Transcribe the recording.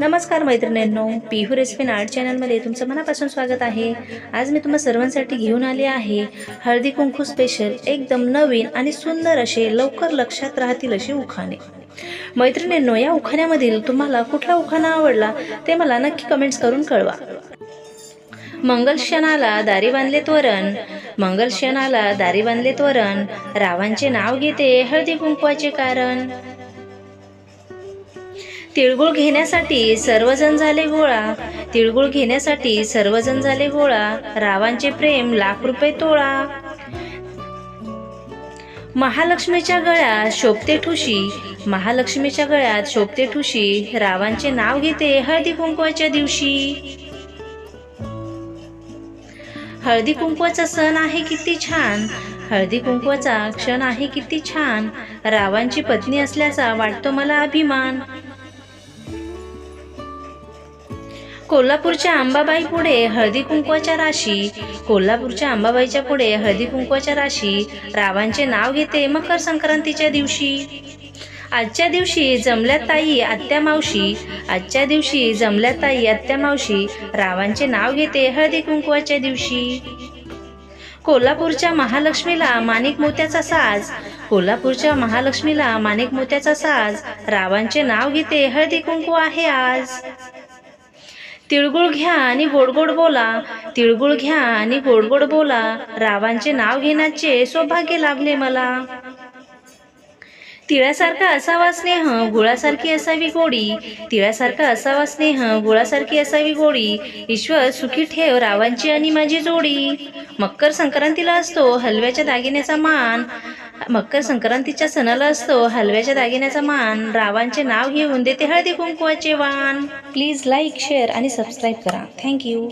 नमस्कार मैत्रिणींनो पिहू recipe art चॅनलमध्ये तुमचं मनापासून स्वागत आहे. आज मी तुम्हा सर्वांसाठी घेऊन आले आहे हळदी कुंकू स्पेशल एकदम नवीन आणि सुंदर असे लवकर लक्षात राहतील असे उखाणे. मैत्रिणींनो या उखाण्यामधील तुम्हाला कुठला उखाणा आवडला ते मला नक्की कमेंट्स करून कळवा. मंगल क्षणाला दारी बांधले तोरण मंगल क्षणाला दारी बांधले तोरण रावांचे नाव घेते हळदी कुंकवाचे कारण. तिळगुळ घेण्यासाठी सर्वजण झाले गोळा तिळगुळ घेण्यासाठी सर्वजण झाले गोळा रावांचे प्रेम लाख रुपये तोळा. महालक्ष्मीच्या गळ्यात शोभते ठुशी. महालक्ष्मीच्या गळ्यात शोभते ठुशी. रावांचे नाव घेते हळदी कुंकवाच्या दिवशी. हळदी कुंकवाचा सण आहे किती छान. हळदी कुंकवाचा क्षण आहे किती छान. रावांची पत्नी असल्याचा वाटतो मला अभिमान. कोल्हापूरच्या अंबाबाई पुढे हळदी कुंकवाच्या राशी. कोल्हापूरच्या अंबाबाईच्या पुढे हळदी कुंकवाच्या राशी. रावांचे नाव घेते मकर संक्रांतीच्या दिवशी. आजच्या दिवशी जमल्या ताई आत्या मावशी. आजच्या दिवशी जमल्या ताई आत्या मावशी. रावांचे नाव घेते हळदी कुंकवाच्या दिवशी. कोल्हापूरच्या महालक्ष्मीला माणिक मोत्याचा साज. कोल्हापूरच्या महालक्ष्मीला माणिक मोत्याचा साज. रावांचे नाव घेते हळदी कुंकू आहे आज. तिळगुळ घ्या आणि गोड गोड बोला. तिळगुळ घ्या आणि गोड गोड बोला. रावांचे नाव घेण्याचे सौभाग्य लाभले मला. तिळासारखा असावा स्नेह गुळासारखी असावी गोडी. तिळासारखा असावा स्नेह गुळासारखी असावी गोडी. ईश्वर सुखी ठेव रावांची आणि माझी जोडी. मकर संक्रांतीला असतो हलव्याच्या दागिन्याचा मान. मकर संक्रांतीच्या सणाला असतो. हलव्याच्या दागिन्याचा मान रावांचे नाव घेऊन देते हळदी कुंकवाचे वान प्लीज लाईक शेअर आणि सबस्क्राईब करा. Thank you